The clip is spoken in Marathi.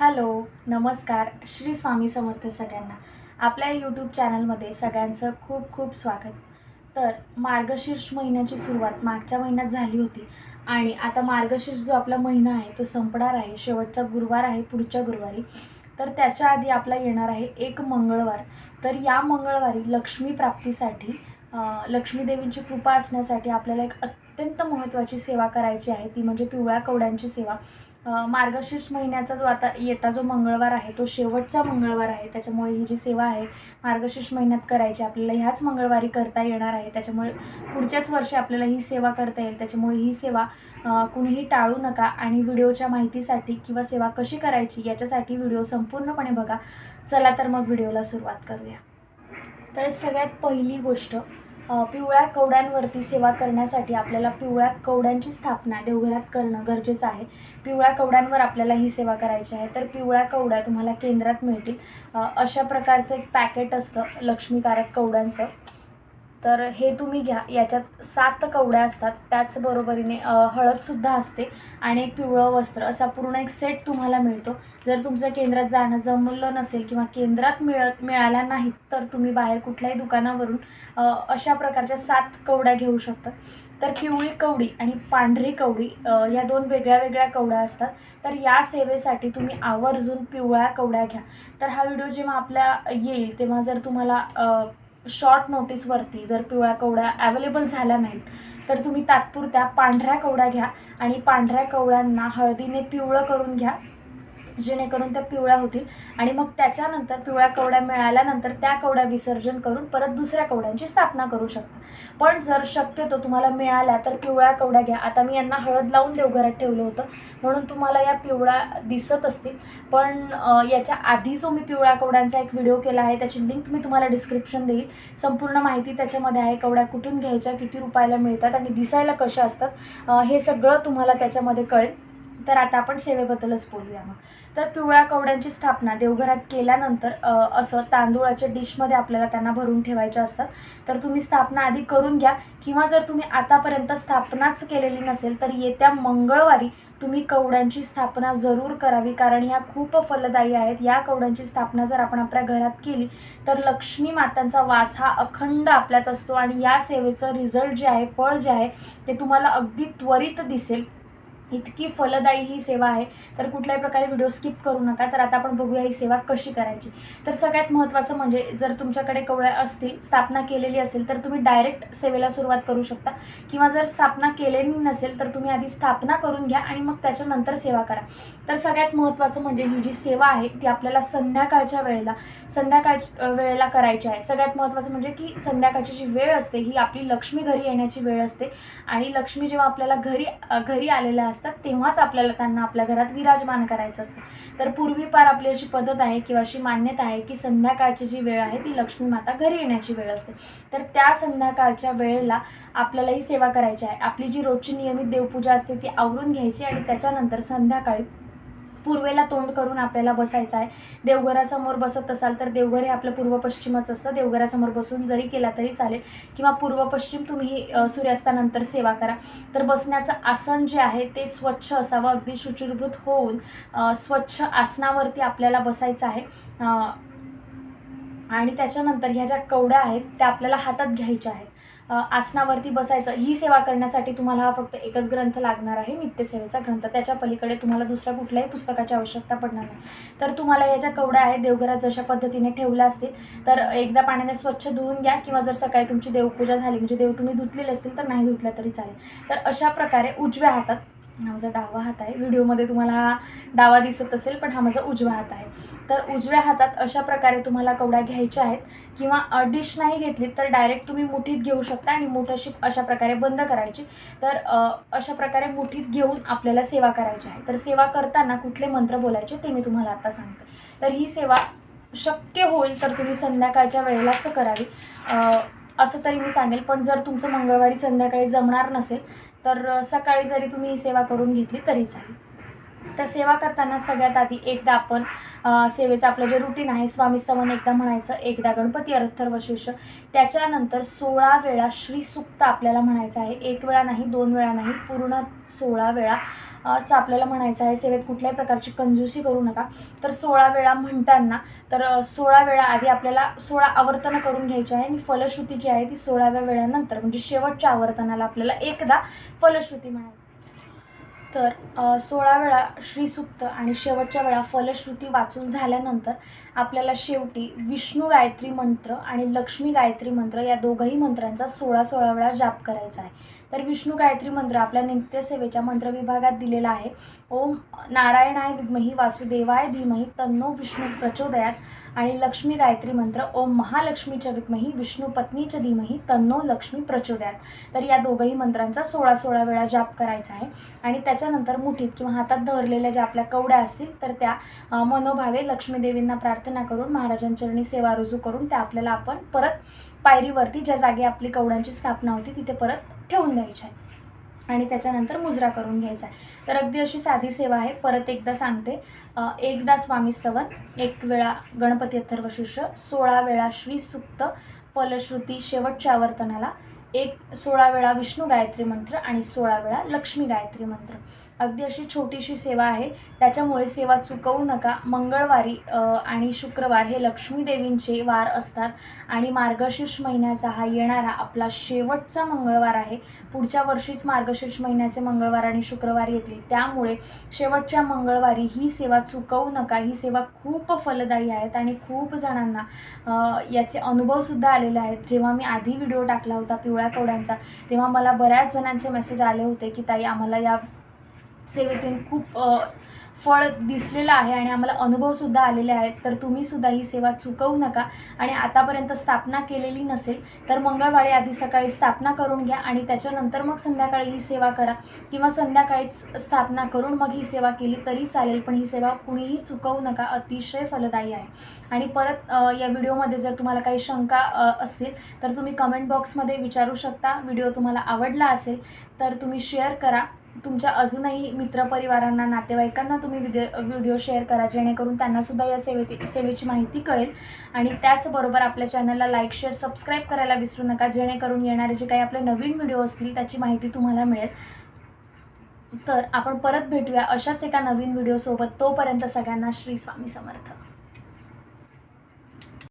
हॅलो नमस्कार श्री स्वामी समर्थ सगळ्यांना. आपल्या यूट्यूब चॅनलमध्ये सगळ्यांचं खूप खूप स्वागत. तर मार्गशीर्ष महिन्याची सुरुवात मागच्या महिन्यात झाली होती आणि आता मार्गशीर्ष जो आपला महिना आहे तो संपणार आहे. शेवटचा गुरुवार आहे पुढच्या गुरुवारी. तर त्याच्या आधी आपला येणार आहे एक मंगळवार. तर या मंगळवारी लक्ष्मी प्राप्तीसाठी अं, कृपा असण्यासाठी आपल्याला एक अत्यंत महत्त्वाची सेवा करायची आहे. ती म्हणजे पिवळ्या कवड्यांची सेवा. मार्गशीर्ष महिन्याचा जो आता येता जो मंगळवार आहे तो शेवटचा मंगळवार आहे. त्याच्यामुळे ही जी सेवा आहे मार्गशीर्ष महिन्यात करायची आपल्याला ह्याच मंगळवारी करता येणार आहे. त्याच्यामुळे पुढच्याच वर्षी आपल्याला ही सेवा करता येईल. त्याच्यामुळे ही सेवा कुणीही टाळू नका आणि व्हिडिओच्या माहितीसाठी किंवा सेवा कशी करायची याच्यासाठी व्हिडिओ संपूर्णपणे बघा. चला तर मग व्हिडिओला सुरुवात करूया. तर सगळ्यात पहिली गोष्ट पिवळ्या कवड्यांवरती सेवा करण्यासाठी आपल्याला पिवळ्या कवड्यांची स्थापना देवघरात करणं गरजेचं आहे. पिवळ्या कवड्यांवर आपल्याला ही सेवा करायची आहे. तर पिवळ्या कवड्या तुम्हाला केंद्रात मिळतील. अशा प्रकारचं एक पॅकेट असतं लक्ष्मीकारक कवड्यांचं. तर हे तुम्ही घ्या. याच्यात सात कवड्या असतात. त्याचबरोबरीने हळदसुद्धा असते आणि एक पिवळं वस्त्र. असा पूर्ण एक सेट तुम्हाला मिळतो. जर तुमचं केंद्रात जाणं जमलं नसेल किंवा केंद्रात मिळत मिळाल्या नाहीत तर तुम्ही बाहेर कुठल्याही दुकानावरून अशा प्रकारच्या सात कवड्या घेऊ शकता. तर पिवळी कवडी आणि पांढरी कवडी या दोन वेगळ्या वेगळ्या कवड्या असतात. तर या सेवेसाठी तुम्ही आवर्जून पिवळ्या कवड्या घ्या. तर हा व्हिडिओ जेव्हा आपल्या येईल तेव्हा जर तुम्हाला शॉर्ट नोटीसवरती जर पिवळ्या कवड्या अवेलेबल झाल्या नाहीत तर तुम्ही तात्पुरत्या पांढऱ्या कवड्या घ्या आणि पांढऱ्या कवड्यांना हळदीने पिवळं करून घ्या. जेणेकरून त्या पिवळ्या होतील. आणि मग त्याच्यानंतर पिवळ्या कवड्या मिळाल्यानंतर त्या कवड्या विसर्जन करून परत दुसऱ्या कवड्यांची स्थापना करू शकता. पण जर शक्यतो तुम्हाला मिळाल्या तर पिवळ्या कवड्या घ्या. आता मी यांना हळद लावून देवघरात ठेवलं होतं. म्हणून तुम्हाला या पिवळ्या दिसत असतील. पण याच्या आधी जो मी पिवळ्या कवड्यांचा एक व्हिडिओ केला आहे त्याची लिंक मी तुम्हाला डिस्क्रिप्शन देईल. संपूर्ण माहिती त्याच्यामध्ये आहे. कवड्या कुठून घ्यायच्या किती रुपयाला मिळतात आणि दिसायला कशा असतात हे सगळं तुम्हाला त्याच्यामध्ये कळेल. तर आता आपण सेवेबद्दलच बोलूया मग. तर पिवळ्या कवड्यांची स्थापना देवघरात केल्यानंतर असं तांदूळाच्या डिशमध्ये आपल्याला त्यांना भरून ठेवायच्या असतात तर तुम्ही स्थापना आधी करून घ्या किंवा जर तुम्ही आतापर्यंत स्थापनाच केलेली नसेल तर येत्या मंगळवारी तुम्ही कवड्यांची स्थापना जरूर करावी. कारण ह्या खूप फलदायी आहेत. या कवड्यांची स्थापना जर आपण आपल्या घरात केली तर लक्ष्मी मातांचा वास हा अखंड आपल्यात असतो. आणि या सेवेचं रिझल्ट जे आहे फळ जे आहे ते तुम्हाला अगदी त्वरित दिसेल. इतकी फलदायी ही सेवा आहे. तर कुठल्याही प्रकारे व्हिडिओ स्किप करू नका. तर आता आपण बघूया ही सेवा कशी करायची. तर सगळ्यात महत्त्वाचं म्हणजे जर तुमच्याकडे कवळ्या असतील स्थापना केलेली असेल तर तुम्ही डायरेक्ट सेवेला सुरुवात करू शकता. किंवा जर स्थापना केलेली नसेल तर तुम्ही आधी स्थापना करून घ्या आणि मग त्याच्यानंतर सेवा करा. तर सगळ्यात महत्त्वाचं म्हणजे ही जी सेवा आहे ती आपल्याला संध्याकाळच्या वेळेला संध्याकाळ वेळेला करायची आहे. सगळ्यात महत्त्वाचं म्हणजे की संध्याकाळची जी वेळ असते ही आपली लक्ष्मी घरी येण्याची वेळ असते. आणि लक्ष्मी जेव्हा आपल्याला घरी घरी आलेल्या असतात तेव्हाच आपल्याला त्यांना आपल्या घरात विराजमान करायचं असतं. तर पूर्वीपार आपली अशी पद्धत आहे किंवा अशी मान्यता आहे की संध्याकाळची जी वेळ आहे ती लक्ष्मी माता घरी येण्याची वेळ असते. तर त्या संध्याकाळच्या वेळेला आपल्याला ही सेवा करायची आहे. आपली जी रोजची नियमित देवपूजा असते ती आवरून घ्यायची आणि त्याच्यानंतर संध्याकाळी पूर्वेला तोंड करून आपल्याला बसायचं आहे. देवघरासमोर बसत असाल तर देवघर हे आपलं पूर्व पश्चिमच असतं. देवघरासमोर बसून जरी केला तरी चालेल. किंवा पूर्व पश्चिम तुम्ही सूर्यास्तानंतर सेवा करा. तर बसण्याचं आसन जे आहे ते स्वच्छ असावं अगदी शुचिरभूत होऊन स्वच्छ आसनावरती आपल्याला बसायचं आहे. आणि त्याच्यानंतर ह्या ज्या कवड्या आहेत त्या आपल्याला हातात घ्यायच्या आहेत. आसनावरती बसायचं. ही सेवा करण्यासाठी तुम्हाला हा फक्त एकच ग्रंथ लागणार आहे नित्यसेवेचा ग्रंथ. त्याच्या पलीकडे तुम्हाला दुसऱ्या कुठल्याही पुस्तकाची आवश्यकता पडणार नाही. तर तुम्हाला ह्या ज्या कवड्या आहेत देवघरात जशा पद्धतीने ठेवल्या असतील तर एकदा पाण्याने स्वच्छ धुवून घ्या किंवा जर सकाळी तुमची देवपूजा झाली म्हणजे देव तुम्ही धुतलेले असतील तर नाही धुतल्या तरी चालेल. तर अशा प्रकारे उजव्या हातात हा माझा डावा हात आहे. व्हिडिओमध्ये तुम्हाला हा डावा दिसत असेल पण हा माझा उजवा हात आहे. तर उजव्या हातात अशा प्रकारे तुम्हाला कवड्या घ्यायच्या आहेत किंवा डिश नाही घेतली तर डायरेक्ट तुम्ही मुठीत घेऊ शकता आणि मूठ अशी अशा प्रकारे बंद करायची. तर अशा प्रकारे मुठीत घेऊन आपल्याला सेवा करायची आहे. तर सेवा करताना कुठले मंत्र बोलायचे ते मी तुम्हाला आता सांगते. तर ही सेवा शक्य होईल तर तुम्ही संध्याकाळच्या वेळेलाच करावी. असं तरी मी सांगेल पण जर तुमचं मंगळवारी संध्याकाळी जमणार नसेल तर सकाळी जरी तुम्ही सेवा करून घेतली तरी चालेल. तर सेवा करताना सगळ्यात आधी एकदा आपण सेवेचं आपलं जे रुटीन आहे स्वामी स्तवन एकदा म्हणायचं एकदा गणपती अर्थर्वशीर्ष त्याच्यानंतर सोळा वेळा श्रीसुक्त आपल्याला म्हणायचं आहे. एक वेळा नाही दोन वेळा नाही पूर्ण सोळा वेळा चं आपल्याला म्हणायचं आहे. सेवेत कुठल्याही प्रकारची कंजूसी करू नका. तर सोळा वेळा म्हणताना तर सोळा वेळा आधी आपल्याला सोळा आवर्तनं करून घ्यायची आहे आणि फलश्रुती जी आहे ती सोळाव्या वेळानंतर म्हणजे शेवटच्या आवर्तनाला आपल्याला एकदा फलश्रुती म्हणायची तर सोळा वेळा श्रीसुक्त आणि शेवटच्या वेळा फलश्रुती वाचून झाल्यानंतर आपल्याला शेवटी विष्णू गायत्री मंत्र आणि लक्ष्मी गायत्री मंत्र या दोघंही मंत्रांचा सोळा सोळा वेळा जाप करायचा आहे. तर विष्णू गायत्री मंत्र आपल्या नित्यसेवेच्या मंत्र विभागात दिलेला आहे. ओम नारायणाय विद्मही वासुदेवाय धीमही तन्नो विष्णू प्रचोदयात. आणि लक्ष्मी गायत्री मंत्र ओम महालक्ष्मीच्या विद्मही विष्णू पत्नीच्या धीमही तन्नो लक्ष्मी प्रचोदयात. तर या दोघंही मंत्रांचा सोळा सोळा वेळा जाप करायचा आहे. आणि त्याच्यानंतर मुठीत किंवा हातात धरलेल्या ज्या आपल्या कवड्या असतील तर त्या मनोभावे लक्ष्मीदेवींना प्रार्थना करून महाराजांचरणी सेवा रुजू करून त्या आपल्याला आपण परत पायरीवरती ज्या जागी आपली कवड्यांची स्थापना होती तिथे परत ठेवून द्यायच्या आहे आणि त्याच्यानंतर मुजरा करून घ्यायचा आहे. तर अगदी अशी साधी सेवा आहे. परत एकदा सांगते. एकदा स्वामी स्तवन एक वेळा गणपती अथर्वशीर्ष सोळा वेळा श्रीसुक्त फलश्रुती शेवटच्या आवर्तनाला एक सोळा वेळा विष्णू गायत्री मंत्र आणि सोळा वेळा लक्ष्मी गायत्री मंत्र. अगदी अशी छोटीशी सेवा आहे. त्याच्यामुळे सेवा चुकवू नका. मंगळवारी आणि शुक्रवार हे लक्ष्मीदेवींचे वार असतात आणि मार्गशीर्ष महिन्याचा हा येणारा आपला शेवटचा मंगळवार आहे. पुढच्या वर्षीच मार्गशीर्ष महिन्याचे मंगळवार आणि शुक्रवार येतील. त्यामुळे शेवटच्या मंगळवारी ही सेवा चुकवू नका. ही सेवा खूप फलदायी आहेत आणि खूप जणांना याचे अनुभवसुद्धा आलेले आहेत. जेव्हा मी आधी व्हिडिओ टाकला होता पिवळ्या कवड्यांचा तेव्हा मला बऱ्याच जणांचे मेसेज आले होते की ताई आम्हाला या सेवेतून खूप फळ दिसलेलं आहे आणि आम्हाला अनुभवसुद्धा आलेले आहेत. तर तुम्हीसुद्धा ही सेवा चुकवू नका आणि आतापर्यंत स्थापना केलेली नसेल तर मंगळवारी आधी सकाळी स्थापना करून घ्या आणि त्याच्यानंतर मग संध्याकाळी ही सेवा करा. किंवा संध्याकाळीच स्थापना करून मग ही सेवा केली तरी चालेल पण ही सेवा कुणीही चुकवू नका. अतिशय फलदायी आहे. आणि परत या व्हिडिओमध्ये जर तुम्हाला काही शंका असतील तर तुम्ही कमेंट बॉक्समध्ये विचारू शकता. व्हिडिओ तुम्हाला आवडला असेल तर तुम्ही शेअर करा. तुमच्या अजूनही मित्रपरिवारांना नातेवाईकांना तुम्ही विदे व्हिडिओ शेअर करा जेणेकरून त्यांनासुद्धा या सेवे सेवेची माहिती कळेल. आणि त्याचबरोबर आपल्या चॅनलला लाईक शेअर सबस्क्राईब करायला विसरू नका जेणेकरून येणारे जे काही आपले नवीन व्हिडिओ असतील त्याची माहिती तुम्हाला मिळेल. तर आपण परत भेटूया अशाच एका नवीन व्हिडिओसोबत. तोपर्यंत सगळ्यांना श्री स्वामी समर्थ.